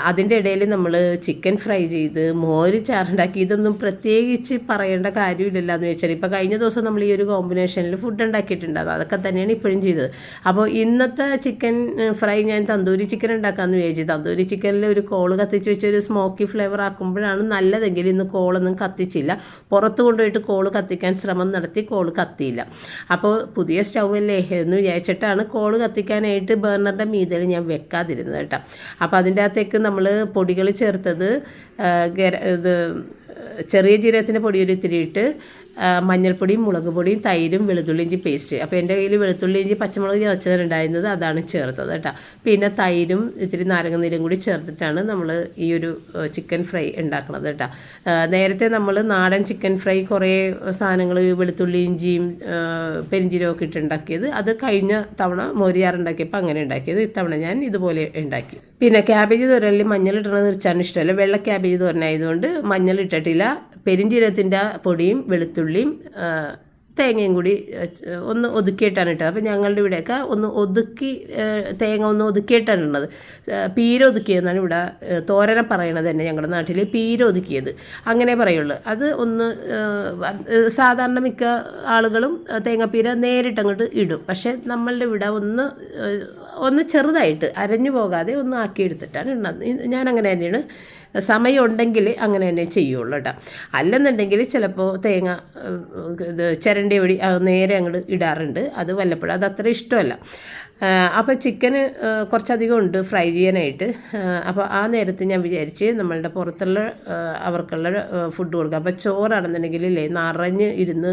അതിന്റെ ഇടയിൽ നമ്മൾ ചിക്കൻ ഫ്രൈ ചെയ്ത് മോര് ചാറുണ്ടാക്കി ഇതൊന്നും പ്രത്യേകിച്ച് പറയേണ്ട കാര്യമില്ലല്ലോ എന്ന് വെച്ചാൽ ഇപ്പോൾ കഴിഞ്ഞ ദിവസം നമ്മൾ ഈ ഒരു കോമ്പിനേഷനിൽ ഫുഡ് ഉണ്ടാക്കിയിട്ടുണ്ടാകും അതൊക്കെ തന്നെയാണ് ഇപ്പോഴും ചെയ്തത്. അപ്പോൾ ഇന്നത്തെ ചിക്കൻ ഫ്രൈ ഞാൻ തന്തൂരി ചിക്കൻ ഉണ്ടാക്കാമെന്ന് വിചാരിച്ചു തന്തൂരി ചിക്കനിൽ ഒരു കോൾ കത്തിച്ച് വെച്ച് ഒരു സ്മോക്കി ഫ്ലേവർ ആക്കുമ്പോഴാണ് നല്ലതെങ്കിൽ ഇന്ന് കോളൊന്നും കത്തിച്ചില്ല. പുറത്ത് കൊണ്ടുപോയിട്ട് കോൾ കത്തിക്കാൻ ശ്രമം നടത്തി കോൾ കത്തിയില്ല. അപ്പോൾ പുതിയ സ്റ്റൗവല്ലേ എന്ന് എന്ന് വിചാരിച്ചിട്ടാണ് കോൾ കത്തിക്കാനായിട്ട് ബേർണറിന്റെ മീതയിൽ ഞാൻ വെക്കാതിരുന്നത് കേട്ടോ. അപ്പോൾ അതിന്റെ അകത്തേക്ക് നമ്മൾ പൊടികൾ ചേർത്തത് ഇത് ചെറിയ ജീരകത്തിന്റെ പൊടി ഒരു ഇത്തിരി ഇട്ട് മഞ്ഞൾപ്പൊടിയും മുളക് പൊടിയും തൈരും വെളുത്തുള്ളി ഇഞ്ചി പേസ്റ്റ്. അപ്പോൾ എന്റെ കയ്യിൽ വെളുത്തുള്ളി ഇഞ്ചി പച്ചമുളക് ചതച്ചതുണ്ടായിരുന്നത് അതാണ് ചേർത്തത് കേട്ടോ. പിന്നെ തൈരും ഇത്തിരി നാരങ്ങ നീരും കൂടി ചേർത്തിട്ടാണ് നമ്മൾ ഈ ഒരു ചിക്കൻ ഫ്രൈ ഉണ്ടാക്കുന്നത് കേട്ടോ. നേരത്തെ നമ്മൾ നാടൻ ചിക്കൻ ഫ്രൈ കുറേ സാധനങ്ങൾ വെളുത്തുള്ളി ഇഞ്ചിയും പെരിഞ്ചീരമൊക്കെ ഇട്ടുണ്ടാക്കിയത് അത് കഴിഞ്ഞ തവണ മോരിയാറുണ്ടാക്കിയപ്പോൾ അങ്ങനെ ഉണ്ടാക്കിയത്. ഇത്തവണ ഞാൻ ഇതുപോലെ ഉണ്ടാക്കി. പിന്നെ ക്യാബേജ് തോരനിൽ മഞ്ഞൾ ഇടണത് തീർച്ചയാണ് ഇഷ്ടമല്ല. വെള്ള ക്യാബേജ് തോരനായതുകൊണ്ട് മഞ്ഞൾ ഇട്ടിട്ടില്ല. പെരിഞ്ചീരകത്തിന്റെ പൊടിയും വെളുത്തുള്ളിയും തേങ്ങയും കൂടി ഒന്ന് ഒതുക്കിയിട്ടാണ് ഇട്ടത്. അപ്പോൾ ഞങ്ങളുടെ ഇവിടെയൊക്കെ ഒന്ന് ഒതുക്കി തേങ്ങ ഒന്ന് ഒതുക്കിയിട്ടാണ് ഉള്ളത് പീര ഒതുക്കിയെന്നാണ് ഇവിടെ തോരന പറയണത് തന്നെ ഞങ്ങളുടെ നാട്ടിൽ പീര ഒതുക്കിയത്. അങ്ങനെ പറയുള്ളൂ. അത് ഒന്ന് സാധാരണ മിക്ക ആളുകളും തേങ്ങാപ്പീര നേരിട്ട് അങ്ങോട്ട് ഇടും. പക്ഷേ നമ്മളുടെ ഇവിടെ ഒന്ന് ഒന്ന് ചെറുതായിട്ട് അരഞ്ഞു പോകാതെ ഒന്ന് ആക്കിയെടുത്തിട്ടാണ് ഇടുന്നത്. ഞാൻ അങ്ങനെ തന്നെയാണ് സമയമുണ്ടെങ്കിൽ അങ്ങനെ തന്നെ ചെയ്യുള്ളൂ കേട്ടോ. അല്ലെന്നുണ്ടെങ്കിൽ ചിലപ്പോൾ തേങ്ങ ഇത് ചിരണ്ടി വഴി നേരെ അങ്ങോട്ട് ഇടാറുണ്ട്. അത് വല്ലപ്പോഴും അത് അത്ര ഇഷ്ടമല്ല. അപ്പോൾ ചിക്കന് കുറച്ചധികം ഉണ്ട് ഫ്രൈ ചെയ്യാനായിട്ട്. അപ്പോൾ ആ നേരത്ത് ഞാൻ വിചാരിച്ച് നമ്മളുടെ പുറത്തുള്ള അവർക്കുള്ള ഫുഡ് കൊടുക്കുക അപ്പോൾ ചോറാണെന്നുണ്ടെങ്കിൽ ഇല്ലേ നിറഞ്ഞ് ഇരുന്ന്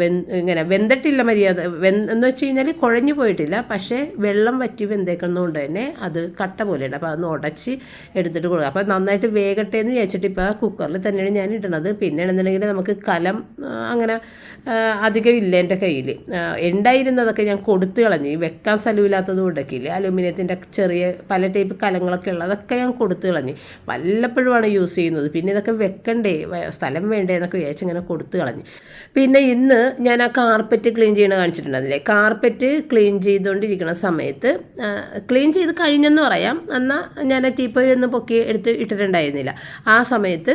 വെ ഇങ്ങനെ വെന്തട്ടില്ല മര്യാദ. വെന്ത് എന്ന് വെച്ച് കഴിഞ്ഞാൽ കുഴഞ്ഞു പോയിട്ടില്ല. പക്ഷേ വെള്ളം വറ്റി വെന്തേക്കുന്നതുകൊണ്ട് തന്നെ അത് കട്ട പോലെയുണ്ട്. അപ്പോൾ അതൊന്ന് ഉടച്ച് എടുത്തിട്ട് കൊടുക്കുക അപ്പോൾ നന്നായിട്ട് വേഗട്ടെ എന്ന് വിചാരിച്ചിട്ട് ഇപ്പോൾ കുക്കറിൽ തന്നെയാണ് ഞാൻ ഇടണത്. പിന്നെ ആണെന്നുണ്ടെങ്കിൽ നമുക്ക് കലം അങ്ങനെ അധികം ഇല്ല എന്റെ കയ്യിൽ ഉണ്ടായിരുന്നതൊക്കെ ഞാൻ കൊടുത്തു കളഞ്ഞ്. വെക്കാൻ സ്ഥലമില്ലാത്തത് കൊണ്ടൊക്കെയില്ലേ അലുമിനിയത്തിന്റെ ചെറിയ പല ടൈപ്പ് കലങ്ങളൊക്കെ ഉള്ളതൊക്കെ ഞാൻ കൊടുത്തു കളഞ്ഞു. വല്ലപ്പോഴുമാണ് യൂസ് ചെയ്യുന്നത്. പിന്നെ ഇതൊക്കെ വെക്കണ്ടേ? സ്ഥലം വേണ്ടേ എന്നൊക്കെ വിചാരിച്ച് ഇങ്ങനെ കൊടുത്തു കളഞ്ഞു. പിന്നെ ഇന്ന് ഞാൻ ആ കാർപ്പറ്റ് ക്ലീൻ ചെയ്യണ കാണിച്ചിട്ടുണ്ടായിരുന്നില്ലേ കാർപ്പറ്റ് ക്ലീൻ ചെയ്തുകൊണ്ടിരിക്കുന്ന സമയത്ത് ക്ലീൻ ചെയ്ത് കഴിഞ്ഞെന്ന് പറയാം. എന്നാൽ ഞാൻ ആ ടീപ്പോയിൽ ഒന്ന് പൊക്കി എടുത്ത് ഇട്ടിട്ടുണ്ടായിരുന്നില്ല. ആ സമയത്ത്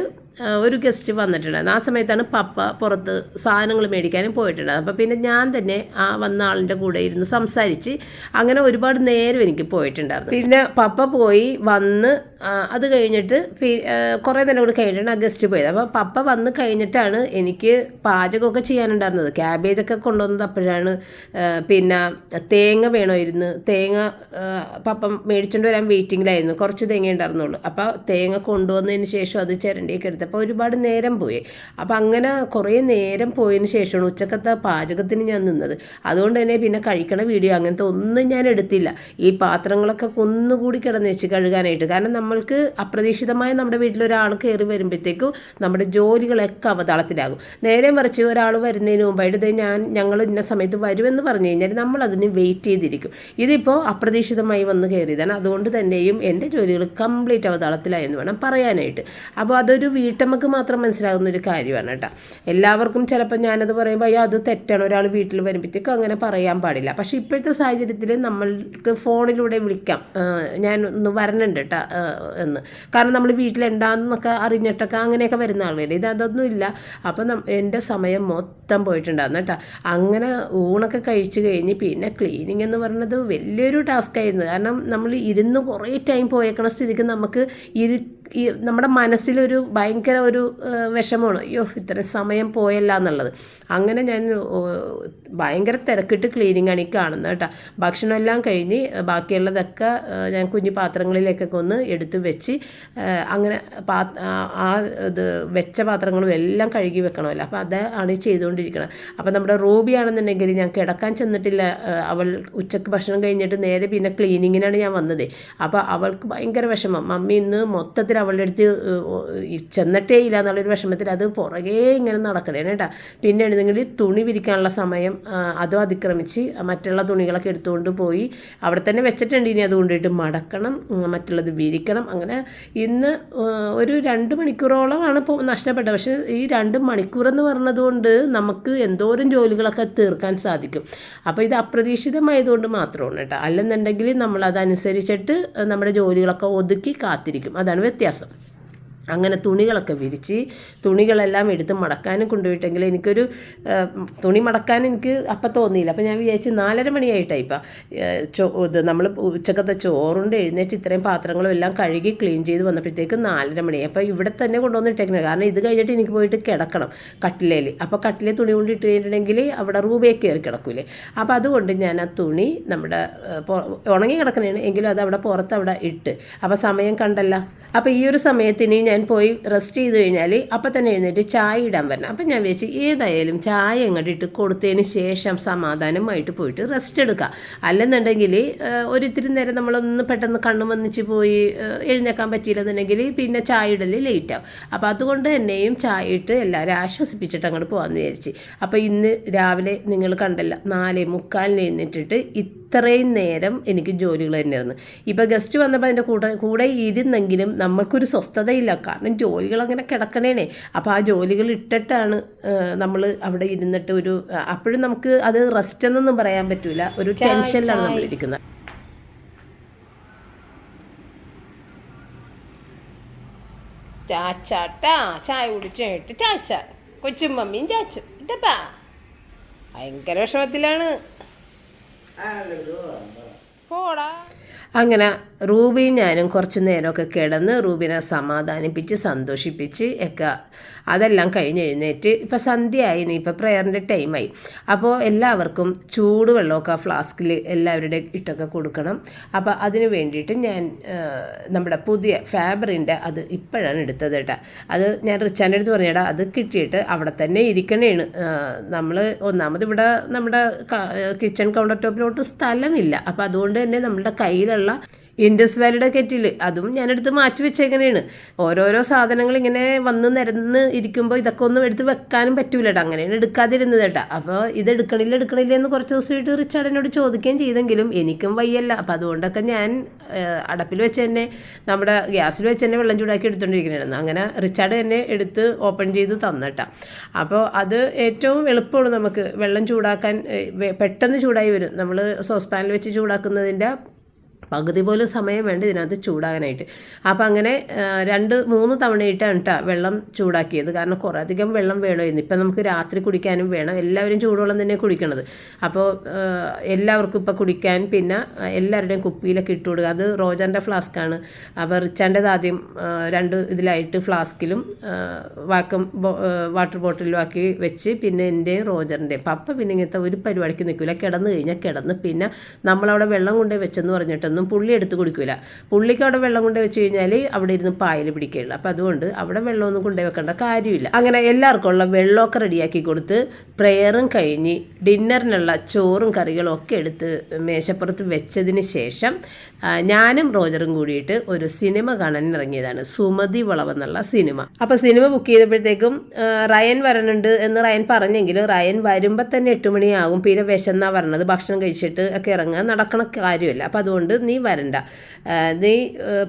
ഒരു ഗസ്റ്റ് വന്നിട്ടുണ്ടായിരുന്നു. ആ സമയത്താണ് പപ്പ പുറത്ത് സാധനങ്ങൾ മേടിക്കാനും പോയിട്ടുണ്ട് അപ്പോൾ പിന്നെ ഞാൻ തന്നെ ആ വന്ന ആളിന്റെ കൂടെ ഇരുന്ന് സംസാരിച്ച് അങ്ങനെ ഒരുപാട് നേരം എനിക്ക് പോയിട്ടുണ്ടായിരുന്നു. പിന്നെ പപ്പ പോയി വന്ന് അത് കഴിഞ്ഞിട്ട് കുറേ നേരം കൂടി കഴിഞ്ഞിട്ടാണ് ആ ഗസ്റ്റ് പോയത്. അപ്പോൾ പപ്പ വന്ന് കഴിഞ്ഞിട്ടാണ് എനിക്ക് പാചകമൊക്കെ ചെയ്യാനുണ്ടായിരുന്നത്. ക്യാബേജൊക്കെ കൊണ്ടുവന്നത് അപ്പോഴാണ് പിന്നെ തേങ്ങ വേണമായിരുന്നു. തേങ്ങ പപ്പ മേടിച്ചുകൊണ്ട് വരാൻ വെയിറ്റിങ്ങിലായിരുന്നു കുറച്ച് തേങ്ങ ഉണ്ടായിരുന്നുള്ളൂ. അപ്പോൾ തേങ്ങ കൊണ്ടുവന്നതിന് ശേഷം അത് ചിരണ്ടിയൊക്കെ എടുത്ത് അപ്പോൾ ഒരുപാട് നേരം പോയി. അപ്പോൾ അങ്ങനെ കുറേ നേരം പോയതിന് ശേഷമാണ് ഉച്ചക്കത്തെ പാചകത്തിന് ഞാൻ നിന്നത്. അതുകൊണ്ട് തന്നെ പിന്നെ കഴിക്കണ വീഡിയോ അങ്ങനത്തെ ഒന്നും ഞാൻ എടുത്തില്ല. ഈ പാത്രങ്ങളൊക്കെ ഒന്നുകൂടി കിടന്ന് വെച്ച് കഴുകാനായിട്ട്. കാരണം നമ്മൾക്ക് അപ്രതീക്ഷിതമായി നമ്മുടെ വീട്ടിൽ ഒരാൾ കയറി വരുമ്പോഴത്തേക്കും നമ്മുടെ ജോലികളൊക്കെ അവതാളത്തിലാകും. നേരെ മറിച്ച് ഒരാൾ വരുന്നതിന് മുമ്പായിട്ട് ഞാൻ ഞങ്ങൾ ഇന്ന സമയത്ത് വരുമെന്ന് പറഞ്ഞു കഴിഞ്ഞാൽ നമ്മൾ അതിന് വെയിറ്റ് ചെയ്തിരിക്കും. ഇതിപ്പോൾ അപ്രതീക്ഷിതമായി വന്ന് കയറിയതാണ്. അതുകൊണ്ട് തന്നെയും എന്റെ ജോലികൾ കംപ്ലീറ്റ് അവതാളത്തിലായെന്ന് വേണം പറയാനായിട്ട്. അപ്പോൾ അതൊരു വീട്ടമ്മക്ക് മാത്രം മനസ്സിലാകുന്ന ഒരു കാര്യമാണ് കേട്ടോ. എല്ലാവർക്കും ചിലപ്പോൾ ഞാനത് പറയുമ്പോൾ അയ്യോ അത് തെറ്റാണ്. ഒരാൾ വീട്ടിൽ വരുമ്പോഴത്തേക്കും അങ്ങനെ പറയാൻ പാടില്ല. പക്ഷേ ഇപ്പോഴത്തെ സാഹചര്യത്തിൽ നമ്മൾക്ക് ഫോണിലൂടെ വിളിക്കാം. ഞാൻ ഒന്ന് വരണുണ്ട് കേട്ടോ. എന്ന്. കാരണം നമ്മൾ വീട്ടിലുണ്ടാകുന്നൊക്കെ അറിഞ്ഞിട്ടൊക്കെ അങ്ങനെയൊക്കെ വരുന്ന ആളുകൾ ഇത് അതൊന്നും ഇല്ല. അപ്പം എന്റെ സമയം മൊത്തം പോയിട്ടുണ്ടായിരുന്നു കേട്ടോ. അങ്ങനെ ഊണൊക്കെ കഴിച്ച് കഴിഞ്ഞ് പിന്നെ ക്ലീനിങ് എന്ന് പറയുന്നത് വലിയൊരു ടാസ്ക് ആയിരുന്നു. കാരണം നമ്മൾ ഇരുന്ന് കുറേ ടൈം പോയേക്കണ സ്ഥിതിക്ക് നമുക്ക് ഇരു ഈ നമ്മുടെ മനസ്സിലൊരു ഭയങ്കര ഒരു വിഷമമാണ്. അയ്യോ ഇത്ര സമയം പോയല്ല എന്നുള്ളത്. അങ്ങനെ ഞാൻ ഭയങ്കര തിരക്കിട്ട് ക്ലീനിങ് ആണ് ഈ കാണുന്നത് കേട്ടോ. ഭക്ഷണമെല്ലാം കഴിഞ്ഞ് ബാക്കിയുള്ളതൊക്കെ ഞാൻ കുഞ്ഞു പാത്രങ്ങളിലേക്കൊക്കെ ഒന്ന് എടുത്ത് വെച്ച് അങ്ങനെ ആ ഇത് വെച്ച പാത്രങ്ങളും എല്ലാം കഴുകി വെക്കണമല്ലോ. അപ്പോൾ അതാണ് ചെയ്തുകൊണ്ടിരിക്കുന്നത് അപ്പോൾ നമ്മുടെ റൂബി ആണെന്നുണ്ടെങ്കിൽ ഞാൻ കിടക്കാൻ ചെന്നിട്ടില്ല അവൾ ഉച്ചയ്ക്ക് ഭക്ഷണം കഴിഞ്ഞിട്ട് നേരെ പിന്നെ ക്ലീനിങ്ങിനാണ് ഞാൻ വന്നത്. അപ്പോൾ അവൾക്ക് ഭയങ്കര വിഷമം. മമ്മി ഇന്ന് മൊത്തത്തിൽ അവളുടെ അടുത്ത് ചെന്നിട്ടേ ഇല്ല എന്നുള്ളൊരു വിഷമത്തിൽ അത് പുറകെ ഇങ്ങനെ നടക്കണേ കേട്ടാ. പിന്നെ നിങ്ങൾ തുണി വിരിക്കാനുള്ള സമയം അതും അതിക്രമിച്ച് മറ്റുള്ള തുണികളൊക്കെ എടുത്തുകൊണ്ട് പോയി അവിടെ തന്നെ വെച്ചിട്ടുണ്ട്. ഇനി അത് കൊണ്ടിട്ട് മടക്കണം മറ്റുള്ളത് വിരിക്കണം. അങ്ങനെ ഇന്ന് ഒരു രണ്ട് മണിക്കൂറോളമാണ് ഇപ്പോൾ നഷ്ടപ്പെട്ടത്. പക്ഷേ ഈ രണ്ട് മണിക്കൂറെന്ന് പറഞ്ഞത് കൊണ്ട് നമുക്ക് എന്തോരം ജോലികളൊക്കെ തീർക്കാൻ സാധിക്കും. അപ്പോൾ ഇത് അപ്രതീക്ഷിതമായതുകൊണ്ട് മാത്രമാണ് കേട്ടോ. അല്ലെന്നുണ്ടെങ്കിൽ നമ്മൾ അതനുസരിച്ചിട്ട് നമ്മുടെ ജോലികളൊക്കെ ഒതുക്കി കാത്തിരിക്കും. അതാണ് വ്യത്യാസം. വ്യത്യാസം അങ്ങനെ തുണികളൊക്കെ വിരിച്ച് തുണികളെല്ലാം എടുത്ത് മടക്കാനും കൊണ്ടുപോയിട്ടെങ്കിൽ എനിക്കൊരു തുണി മടക്കാൻ എനിക്ക് അപ്പം തോന്നിയില്ല. അപ്പം ഞാൻ വിചാരിച്ച് നാലര മണിയായിട്ടാണ് ഇപ്പം ചോ ഇത് നമ്മൾ ഉച്ചക്കത്തെ ചോറുണ്ട് എഴുന്നേറ്റ് ഇത്രയും പാത്രങ്ങളും എല്ലാം കഴുകി ക്ലീൻ ചെയ്ത് വന്നപ്പോഴത്തേക്ക് നാലര മണി. അപ്പോൾ ഇവിടെ തന്നെ കൊണ്ടുവന്നിട്ടേക്കുന്നത് കാരണം ഇത് കഴിഞ്ഞിട്ട് എനിക്ക് പോയിട്ട് കിടക്കണം കട്ടിലേൽ അപ്പോൾ കട്ടിലെ തുണി കൊണ്ട് ഇട്ട് കഴിഞ്ഞിട്ടുണ്ടെങ്കിൽ അവിടെ റൂബേ കയറി കിടക്കൂലേ. അപ്പോൾ അതുകൊണ്ട് ഞാൻ ആ തുണി നമ്മുടെ ഉണങ്ങി കിടക്കണേണ്. എങ്കിലും അത് അവിടെ പുറത്ത് അവിടെ ഇട്ട്. അപ്പോൾ സമയം കണ്ടല്ല. അപ്പോൾ ഈ ഒരു സമയത്തിന് ഞാൻ പോയി റെസ്റ്റ് ചെയ്ത് കഴിഞ്ഞാൽ അപ്പം തന്നെ എഴുന്നേറ്റ് ചായ ഇടാൻ വരണം. അപ്പം ഞാൻ വിചാരിച്ചു ഏതായാലും ചായ അങ്ങോട്ട് ഇട്ട് കൊടുത്തതിന് ശേഷം സമാധാനമായിട്ട് പോയിട്ട് റെസ്റ്റ് എടുക്കാം. അല്ലെന്നുണ്ടെങ്കിൽ ഒരിത്തിരി നേരം നമ്മളൊന്ന് പെട്ടെന്ന് കണ്ണു വന്നിച്ച് പോയി എഴുന്നേക്കാൻ പറ്റിയില്ലെന്നുണ്ടെങ്കിൽ പിന്നെ ചായ ഇടൽ ലേറ്റ് ആവും. അപ്പോൾ അതുകൊണ്ട് തന്നെയും ചായ ഇട്ട് എല്ലാവരും ആശ്വസിപ്പിച്ചിട്ട് അങ്ങോട്ട് പോകാമെന്ന് വിചാരിച്ച്. അപ്പോൾ ഇന്ന് രാവിലെ നിങ്ങൾ കണ്ടല്ല നാലേ മുക്കാലിന് എഴുന്നേറ്റിട്ട് ഇത്രയും നേരം എനിക്ക് ജോലികൾ തന്നെയായിരുന്നു. ഇപ്പോൾ ഗസ്റ്റ് വന്നപ്പോൾ അതിന്റെ കൂടെ കൂടെ ഇരുന്നെങ്കിലും നമ്മൾക്കൊരു സ്വസ്ഥതയില്ല. കാരണം ജോലികൾ അങ്ങനെ കിടക്കണേനെ. അപ്പോൾ ആ ജോലികൾ ഇട്ടിട്ടാണ് നമ്മൾ അവിടെ ഇരുന്നിട്ട് ഒരു അപ്പോഴും നമുക്ക് അത് റെസ്റ്റ് എന്നൊന്നും പറയാൻ പറ്റൂല. ഒരു ടെൻഷനിലാണ് നമ്മൾ ഇരിക്കുന്നത് ചാച്ചാട്ടാ ചായ കുടിച്ചിട്ട് ചാച്ച. കൊച്ചും മമ്മിയും ചാച്ചു ഇട്ടപ്പാ ഭയങ്കര വിഷമത്തിലാണ്. പോടാ. അങ്ങനെ റൂബിയും ഞാനും കുറച്ച് നേരമൊക്കെ കിടന്ന് റൂബിനെ സമാധാനിപ്പിച്ച് സന്തോഷിപ്പിച്ച് ഒക്കെ അതെല്ലാം കഴിഞ്ഞ് എഴുന്നേറ്റ് സന്ധ്യ സന്ധ്യയായി ഇനി ഇപ്പോൾ പ്രെയറിന്റെ ടൈമായി അപ്പോൾ എല്ലാവർക്കും ചൂട് വെള്ളമൊക്കെ ആ ഫ്ലാസ്കിൽ എല്ലാവരുടെ ഇട്ടൊക്കെ കൊടുക്കണം. അപ്പോൾ അതിന് വേണ്ടിയിട്ട് ഞാൻ നമ്മുടെ പുതിയ ഫാബറിന്റെ അത് ഇപ്പോഴാണ് എടുത്തത് കേട്ടോ. അത് ഞാൻ റിച്ചാന്റെ അടുത്ത് പറഞ്ഞേടാ അത് കിട്ടിയിട്ട് അവിടെ തന്നെ ഇരിക്കണേണ്. നമ്മൾ ഒന്നാമത് ഇവിടെ നമ്മുടെ കിച്ചൺ കൗണ്ടർ ടോപ്പിലോട്ട് സ്ഥലമില്ല. അപ്പോൾ അതുകൊണ്ട് തന്നെ നമ്മുടെ കയ്യിലുള്ള ഇൻഡസ് വാലിയുടെ കെറ്റിൽ അതും ഞാനെടുത്ത് മാറ്റി വെച്ചേക്കണേണ്. ഓരോരോ സാധനങ്ങൾ ഇങ്ങനെ വന്ന് നിരന്ന് ഇരിക്കുമ്പോൾ ഇതൊക്കെ ഒന്നും എടുത്ത് വെക്കാനും പറ്റൂല കേട്ടോ അങ്ങനെയാണ് എടുക്കാതിരുന്നത് കേട്ടോ. അപ്പോൾ ഇത് എടുക്കണില്ല എടുക്കണില്ല എന്ന് കുറച്ച് ദിവസമായിട്ട് റിച്ചാർഡിനോട് ചോദിക്കുകയും ചെയ്തെങ്കിലും എനിക്കും വയ്യല്ല. അപ്പോൾ അതുകൊണ്ടൊക്കെ ഞാൻ അടപ്പിൽ വെച്ച് തന്നെ നമ്മുടെ ഗ്യാസിൽ വെച്ച് തന്നെ വെള്ളം ചൂടാക്കി എടുത്തുകൊണ്ടിരിക്കണായിരുന്നു അങ്ങനെ റിച്ചാർഡ് തന്നെ എടുത്ത് ഓപ്പൺ ചെയ്ത് തന്നിട്ട. അപ്പോൾ അത് ഏറ്റവും എളുപ്പമാണ് നമുക്ക് വെള്ളം ചൂടാക്കാൻ പെട്ടെന്ന് ചൂടായി വരും. നമ്മൾ സോസ്പാനിൽ വെച്ച് ചൂടാക്കുന്നതിന്റെ പകുതി പോലും സമയം വേണ്ട ഇതിനകത്ത് ചൂടാകാനായിട്ട്. അപ്പോൾ അങ്ങനെ രണ്ട് മൂന്ന് തവണയിട്ടാണ് കേട്ടോ വെള്ളം ചൂടാക്കിയത്. കാരണം കുറേ അധികം വെള്ളം വേണമായിരുന്നു. ഇപ്പം നമുക്ക് രാത്രി കുടിക്കാനും വേണം. എല്ലാവരും ചൂടുവെള്ളം തന്നെ കുടിക്കണത്. അപ്പോൾ എല്ലാവർക്കും ഇപ്പോൾ കുടിക്കാൻ പിന്നെ എല്ലാവരുടെയും കുപ്പിയിലൊക്കെ ഇട്ട് കൊടുക്കുക. അത് റോജാന്റെ ഫ്ലാസ്ക്കാണ്. അപ്പോൾ റിച്ചാന്റെത് ആദ്യം രണ്ട് ഇതിലായിട്ട് ഫ്ലാസ്കിലും വാക്കം വാട്ടർ ബോട്ടിലും ആക്കി വെച്ച് പിന്നെ എന്റെയും റോജറിന്റെയും അപ്പം പിന്നെ ഇങ്ങനത്തെ ഒരു പരിപാടിക്ക് നിൽക്കില്ല കിടന്ന് കഴിഞ്ഞാൽ കിടന്ന് പിന്നെ നമ്മളവിടെ വെള്ളം കൊണ്ടുപോയി വെച്ചെന്ന് പറഞ്ഞിട്ടൊന്നും പുള്ളി എടുത്ത് കുടിക്കില്ല പുള്ളിക്ക് അവിടെ വെള്ളം കൊണ്ടു വെച്ച് കഴിഞ്ഞാൽ അവിടെ ഇരുന്ന് പായൽ പിടിക്കുകയുള്ളൂ അപ്പോൾ അതുകൊണ്ട് അവിടെ വെള്ളമൊന്നും കൊണ്ടുപോയി വെക്കേണ്ട കാര്യമില്ല. അങ്ങനെ എല്ലാവർക്കും ഉള്ള വെള്ളമൊക്കെ റെഡിയാക്കി കൊടുത്ത് പ്രെയറും കഴിഞ്ഞ് ഡിന്നറിനുള്ള ചോറും കറികളും ഒക്കെ എടുത്ത് മേശപ്പുറത്ത് വെച്ചതിന് ശേഷം ഞാനും റോജറും കൂടിയിട്ട് ഒരു സിനിമ കാണാൻ ഇറങ്ങിയതാണ്. സുമതി വളവെന്നുള്ള സിനിമ. അപ്പോൾ സിനിമ ബുക്ക് ചെയ്തപ്പോഴത്തേക്കും റയൻ വരണുണ്ട് എന്ന് റയൻ പറഞ്ഞെങ്കിലും റയൻ വരുമ്പോൾ തന്നെ എട്ട് മണിയാകും. പിന്നെ വിശന്നാ പറഞ്ഞത് ഭക്ഷണം കഴിച്ചിട്ട് ഒക്കെ ഇറങ്ങുക നടക്കണ കാര്യമില്ല. അപ്പോൾ അതുകൊണ്ട് നീ വരണ്ട. നീ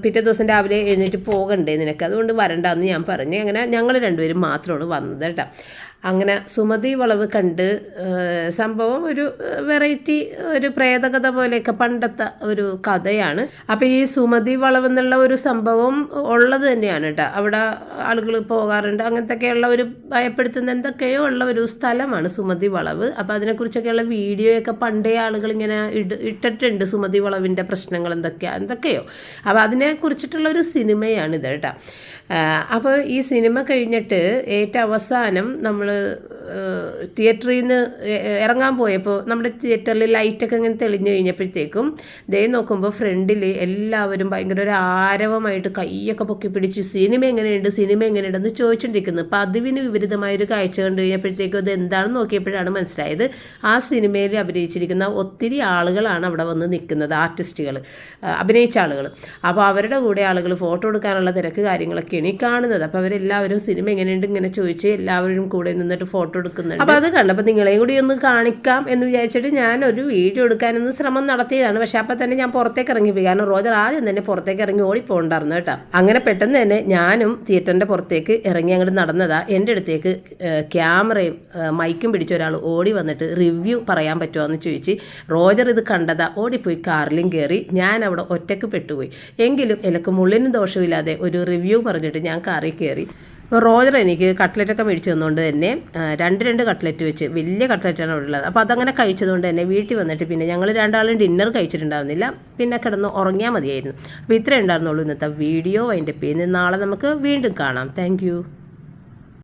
പിറ്റേ ദിവസം രാവിലെ എഴുന്നേറ്റ് പോകണ്ടേ നിനക്ക്? അതുകൊണ്ട് വരണ്ട എന്ന് ഞാൻ പറഞ്ഞു. അങ്ങനെ ഞങ്ങൾ രണ്ടുപേരും മാത്രമാണ് വന്നത് കേട്ടോ. അങ്ങനെ സുമതി വളവ് കണ്ട് സംഭവം ഒരു വെറൈറ്റി ഒരു പ്രേതകഥ പോലെയൊക്കെ പണ്ടത്തെ ഒരു കഥയാണ്. അപ്പോൾ ഈ സുമതി വളവ് എന്നുള്ള ഒരു സംഭവം ഉള്ളത് തന്നെയാണ് കേട്ടോ അവിടെ ആളുകൾ പോകാറുണ്ട്. അങ്ങനത്തെയൊക്കെയുള്ള ഒരു ഭയപ്പെടുത്തുന്ന എന്തൊക്കെയോ ഉള്ള ഒരു സ്ഥലമാണ് സുമതി വളവ്. അപ്പോൾ അതിനെക്കുറിച്ചൊക്കെയുള്ള വീഡിയോയൊക്കെ പണ്ടേ ആളുകൾ ഇങ്ങനെ ഇട് ഇട്ടിട്ടുണ്ട് സുമതി വളവിന്റെ പ്രശ്നങ്ങൾ എന്തൊക്കെയാ എന്തൊക്കെയോ. അപ്പോൾ അതിനെക്കുറിച്ചിട്ടുള്ള ഒരു സിനിമയാണിത് കേട്ടോ അപ്പോൾ ഈ സിനിമ കഴിഞ്ഞിട്ട് ഏറ്റവും അവസാനം നമ്മൾ തിയേറ്ററിൽ നിന്ന് ഇറങ്ങാൻ പോയപ്പോൾ നമ്മുടെ തിയേറ്ററിൽ ലൈറ്റൊക്കെ ഇങ്ങനെ തെളിഞ്ഞു കഴിഞ്ഞപ്പോഴത്തേക്കും ദേ നോക്കുമ്പോൾ ഫ്രണ്ടിൽ എല്ലാവരും ഭയങ്കര ഒരു ആരവമായിട്ട് കൈയൊക്കെ പൊക്കി പിടിച്ച് സിനിമ എങ്ങനെയുണ്ട് സിനിമ എങ്ങനെയുണ്ടെന്ന് ചോദിച്ചുകൊണ്ടിരിക്കുന്നു പതിവിന് വിപരീതമായൊരു കാഴ്ച കണ്ടു കഴിഞ്ഞപ്പോഴത്തേക്കും അത് എന്താണെന്ന് നോക്കിയപ്പോഴാണ് മനസ്സിലായത് ആ സിനിമയിൽ അഭിനയിച്ചിരിക്കുന്ന ഒത്തിരി ആളുകളാണ് അവിടെ വന്ന് നിൽക്കുന്നത് ആർട്ടിസ്റ്റുകൾ അഭിനയിച്ച ആളുകൾ അപ്പോൾ അവരുടെ കൂടെ ആളുകൾ ഫോട്ടോ എടുക്കാനുള്ള തിരക്ക് കാര്യങ്ങളൊക്കെയാണ് ഈ കാണുന്നത്. അപ്പോൾ അവരെല്ലാവരും സിനിമ എങ്ങനെയുണ്ട് ഇങ്ങനെ ചോദിച്ച് എല്ലാവരും കൂടെ നിന്നിട്ട് ഫോട്ടോ എടുക്കുന്നുണ്ട്. അപ്പോൾ അത് കണ്ടപ്പോൾ നിങ്ങളെയും കൂടി ഒന്ന് കാണിക്കാം എന്ന് വിചാരിച്ചിട്ട് ഞാൻ ഒരു വീഡിയോ എടുക്കാനൊന്ന് ശ്രമം നടത്തിയതാണ്. പക്ഷെ അപ്പോൾ തന്നെ ഞാൻ പുറത്തേക്ക് ഇറങ്ങി പോയി. കാരണം റോജർ ആദ്യം തന്നെ പുറത്തേക്ക് ഇറങ്ങി ഓടിപ്പോണ്ടായിരുന്നു കേട്ടോ. അങ്ങനെ പെട്ടെന്ന് തന്നെ ഞാനും തിയേറ്ററിന്റെ പുറത്തേക്ക് ഇറങ്ങി അങ്ങോട്ട് നടന്നതാ. എന്റെ അടുത്തേക്ക് ക്യാമറയും മൈക്കും പിടിച്ച ഒരാൾ ഓടി വന്നിട്ട് റിവ്യൂ പറയാൻ പറ്റുമോ എന്ന് ചോദിച്ച് റോജർ ഇത് കണ്ടതാ. ഓടിപ്പോയി കാറിലും കയറി ഞാൻ അവിടെ ഒറ്റയ്ക്ക് പെട്ടുപോയി. എങ്കിലും എനിക്ക് മുള്ളിനും ദോഷമില്ലാതെ ഒരു റിവ്യൂ പറഞ്ഞിട്ട് ഞാൻ കാറിൽ കയറി റോജർ എനിക്ക് കട്ട്ലറ്റൊക്കെ മേടിച്ചു തന്നുകൊണ്ട് തന്നെ രണ്ട് രണ്ട് കട്ട്ലറ്റ് വെച്ച് വലിയ കട്ട്ലറ്റാണ് അവിടെ ഉള്ളത്. അപ്പോൾ അതങ്ങനെ കഴിച്ചതുകൊണ്ട് തന്നെ വീട്ടിൽ വന്നിട്ട് പിന്നെ ഞങ്ങൾ രണ്ടാളും ഡിന്നർ കഴിച്ചിട്ടുണ്ടായിരുന്നില്ല. പിന്നെ കിടന്ന് ഉറങ്ങിയാൽ മതിയായിരുന്നു. അപ്പോൾ ഇത്രയേ ഉണ്ടായിരുന്നുള്ളൂ ഇന്നത്തെ വീഡിയോ അതിന്റെ പിന്നെ നാളെ നമുക്ക് വീണ്ടും കാണാം. താങ്ക്